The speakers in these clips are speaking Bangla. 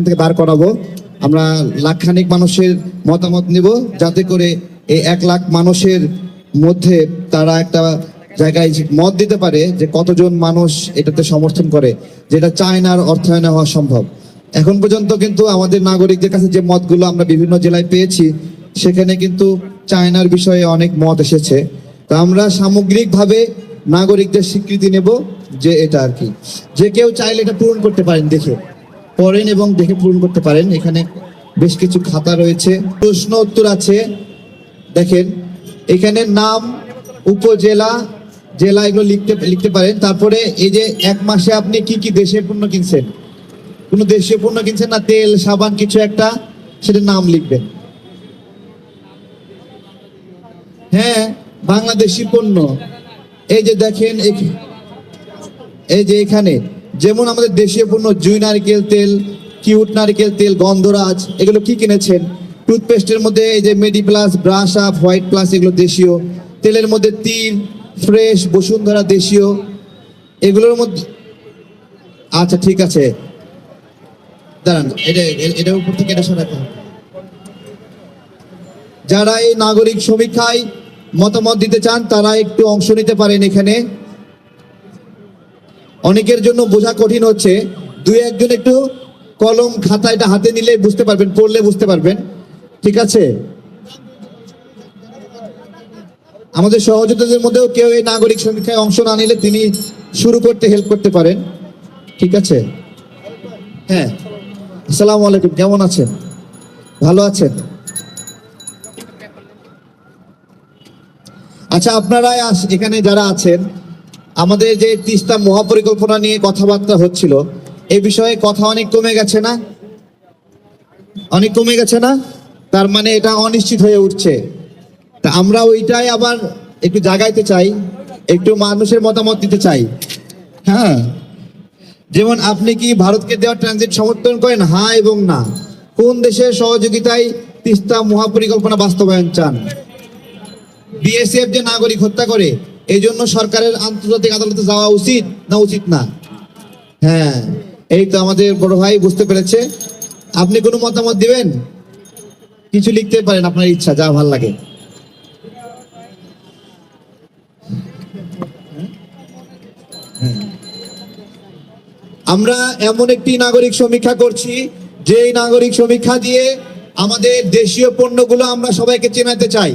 এখান থেকে বার করাবো। আমরা লাখখানিক মানুষের মতামত নিব, যাতে করে এই এক লাখ মানুষের মধ্যে তারা একটা জায়গায় মত দিতে পারে যে কতজন মানুষ এটাতে সমর্থন করে, যেটা চায়নার অর্থায়নে হওয়া সম্ভব। এখন পর্যন্ত কিন্তু আমাদের নাগরিকদের কাছে যে মতগুলো আমরা বিভিন্ন জেলায় পেয়েছি, সেখানে কিন্তু চায়নার বিষয়ে অনেক মত এসেছে। তো আমরা সামগ্রিকভাবে নাগরিকদের স্বীকৃতি নেব যে এটা আর কি। যে কেউ চাইলে এটা পূরণ করতে পারেন দেখে। পড়েন এবং দেখে পূরণ করতে পারেন। এখানে বেশ কিছু খাতা রয়েছে। প্রশ্ন উত্তর আছে। দেখেন, এখানে নাম, উপজেলা, জেলা এগুলো লিখতে লিখতে পারেন। তারপরে এই যে এক মাসে আপনি কি কি দেশের পণ্য কিনছেন? কোনো দেশীয় পণ্য কিনছেন না? তেল, সাবান, কিছু একটা, সেটার নাম লিখবেন। হ্যাঁ বাংলাদেশি পণ্য। এই যে দেখেন এই যে এখানে যেমন আমাদের দেশীয় পণ্য, জুই নারকেল তেল, কিউট নারকেল তেল, গন্ধরাজ, এগুলো কি কিনেছেন? টুথপেস্টের মধ্যে এই যে Medi Plus Brush Up White Plus এগুলো দেশীয়। তেলের মধ্যে তিল ফ্রেশ বসুন্ধরা দেশীয়। এগুলোর মধ্যে আচ্ছা ঠিক আছে। দাঁড়ান যারা এই নাগরিক সমীক্ষায় মতামত দিতে চান, তারা একটু অংশ নিতে পারেন এখানে। অনেকের জন্য বোঝা কঠিন হচ্ছে। দুই একজন একটু কলম খাতা এটা হাতে নিলে বুঝতে পারবেন, পড়লে বুঝতে পারবেন। ঠিক আছে? আমাদের সহযোগীদের মধ্যেও কেউ এই নাগরিক সমীক্ষায় অংশ না নিলে তিনি শুরু করতে হেল্প করতে পারেন। ঠিক আছে? হ্যাঁ। আসসালামু আলাইকুম, কেমন আছেন? ভালো আছেন? আচ্ছা আপনারা এখানে যারা আছেন আমাদের যে তিস্তা মহাপরিকল্পনা নিয়ে কথাবার্তা হচ্ছিল, এ বিষয়ে কথা অনেক কমে গেছে না? অনেক কমে গেছে না? তার মানে এটা অনিশ্চিত হয়ে উঠছে। তা আমরা ওইটাই আবার একটু জাগাইতে চাই, একটু মানুষের মতামত দিতে চাই। হ্যাঁ? যেমন আপনি কি ভারতকে দেওয়া ট্রানজিট সমর্থন করেন? হ্যাঁ এবং না। কোন দেশের সহযোগিতায় তিস্তা মহাপরিকল্পনা বাস্তবায়ন চান? বিএসএফ যে নাগরিক হত্যা করে এই জন্য সরকারের আন্তর্জাতিক আদালতে যাওয়া উচিত না উচিত না? হ্যাঁ এই তো আমাদের বড় ভাই বুঝতে পেরেছে। আপনি কোনো মতামত দিবেন? কিছু লিখতে পারেন আপনার ইচ্ছা, যা ভালো লাগে। আমরা এমন একটি নাগরিক সমীক্ষা করছি যে নাগরিক সমীক্ষা দিয়ে আমাদের দেশীয় পণ্যগুলো আমরা সবাইকে চেনাতে চাই।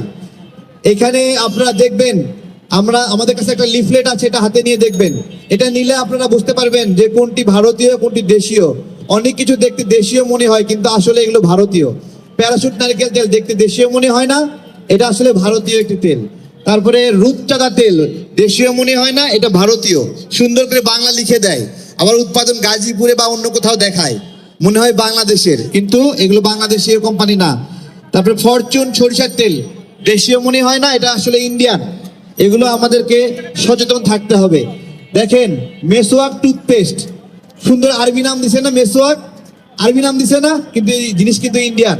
এখানে আপনারা দেখবেন আমরা আমাদের কাছে একটা লিফলেট আছে, এটা হাতে নিয়ে দেখবেন। এটা নিলে আপনারা বুঝতে পারবেন যে কোনটি ভারতীয়, কোনটি দেশীয়। অনেক কিছু দেখতে দেশীয় মনে হয়, কিন্তু আসলে এগুলো ভারতীয়। প্যারাশুট, নারকেল তেল দেখতে দেশীয় মনে হয় না, এটা আসলে ভারতীয় একটি তেল। তারপরে রূপচাঁদা তেল, দেশীয় মনে হয় না, এটা ভারতীয়। সুন্দর করে বাংলা লিখে দেয়। আবার উৎপাদন গাজীপুরে বা অন্য কোথাও দেখায়। মনে হয় বাংলাদেশের, কিন্তু এগুলো বাংলাদেশীয় কোম্পানি না। তারপরে ফরচুন সরিষার তেল, দেশীয় মনে হয় না, এটা আসলে ইন্ডিয়ান এগুলো আমাদেরকে সচেতন থাকতে হবে। দেখেন, মেসোয়াক টুথপেস্ট সুন্দর আরবি নাম দিছে না মেসোয়াক? আরবি নাম দিছে না? কিন্তু এই জিনিস কিন্তু ইন্ডিয়ান